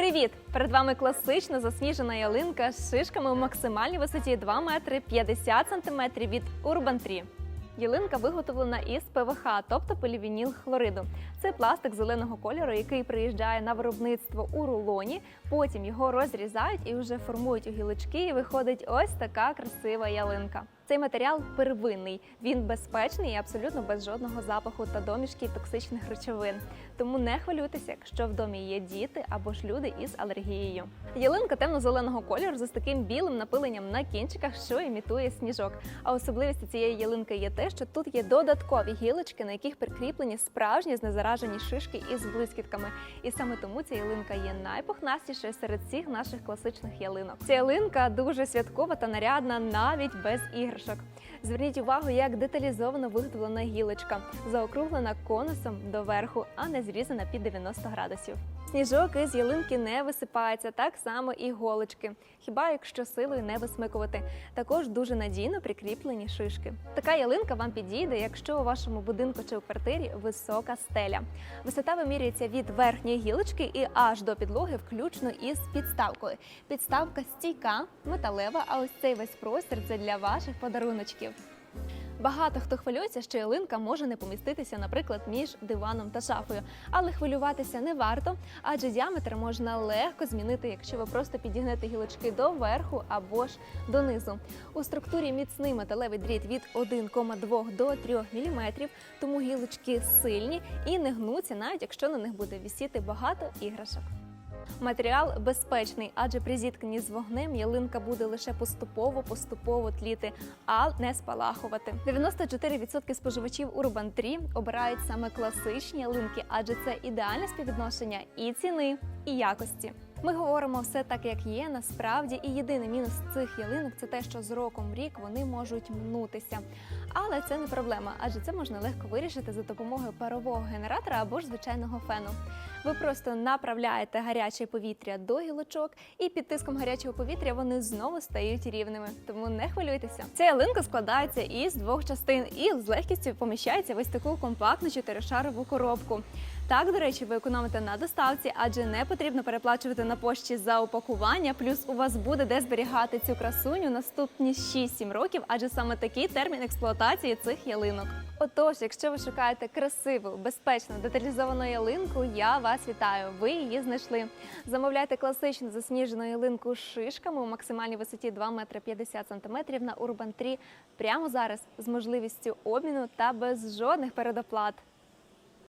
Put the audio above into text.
Привіт! Перед вами класична засніжена ялинка з шишками у максимальній висоті 2 метри 50 сантиметрів від Urban Tree. Ялинка виготовлена із ПВХ, тобто полівініл хлориду. Це пластик зеленого кольору, який приїжджає на виробництво у рулоні. Потім його розрізають і вже формують у гілочки. І виходить ось така красива ялинка. Цей матеріал первинний, він безпечний і абсолютно без жодного запаху та домішків токсичних речовин. Тому не хвилюйтеся, якщо в домі є діти або ж люди із алергією. Ялинка темно-зеленого кольору з таким білим напиленням на кінчиках, що імітує сніжок. А особливістю цієї ялинки є те, що тут є додаткові гілочки, на яких прикріплені справжні знезаражені шишки із блискітками. І саме тому ця ялинка є найпухнастішою серед всіх наших класичних ялинок. Ця ялинка дуже святкова та нарядна навіть без іграшок. Зверніть увагу, як деталізовано виготовлена гілочка, заокруглена конусом доверху, а не зрізана під 90 градусів. Сніжок із ялинки не висипається, так само і голочки, хіба якщо силою не висмикувати. Також дуже надійно прикріплені шишки. Така ялинка вам підійде, якщо у вашому будинку чи у квартирі висока стеля. Висота вимірюється від верхньої гілочки і аж до підлоги, включно із підставкою. Підставка стійка, металева, а ось цей весь простір це для ваших подаруночків. Багато хто хвилюється, що ялинка може не поміститися, наприклад, між диваном та шафою. Але хвилюватися не варто, адже діаметр можна легко змінити, якщо ви просто підігнете гілочки до верху або ж донизу. У структурі міцний металевий дріт від 1,2 до 3 мм, тому гілочки сильні і не гнуться, навіть якщо на них буде висіти багато іграшок. Матеріал безпечний, адже при зіткненні з вогнем ялинка буде лише поступово-поступово тліти, а не спалахувати. 94% споживачів Urban Tree обирають саме класичні ялинки, адже це ідеальне співвідношення і ціни, і якості. Ми говоримо все так, як є. Насправді, і єдиний мінус цих ялинок це те, що з роком в рік вони можуть мнутися. Але це не проблема, адже це можна легко вирішити за допомогою парового генератора або ж звичайного фену. Ви просто направляєте гаряче повітря до гілочок, і під тиском гарячого повітря вони знову стають рівними. Тому не хвилюйтеся. Ця ялинка складається із двох частин і з легкістю поміщається в ось таку компактну чотиришарову коробку. Так, до речі, ви економите на доставці, адже не потрібно переплачувати на пошті за упакування. Плюс у вас буде де зберігати цю красуню наступні 6-7 років, адже саме такий термін експлуатації цих ялинок. Отож, якщо ви шукаєте красиву, безпечну, деталізовану ялинку, я вас вітаю. Ви її знайшли. Замовляйте класичну засніжену ялинку з шишками у максимальній висоті 2 метри 50 сантиметрів на Urban 3 прямо зараз з можливістю обміну та без жодних передоплат.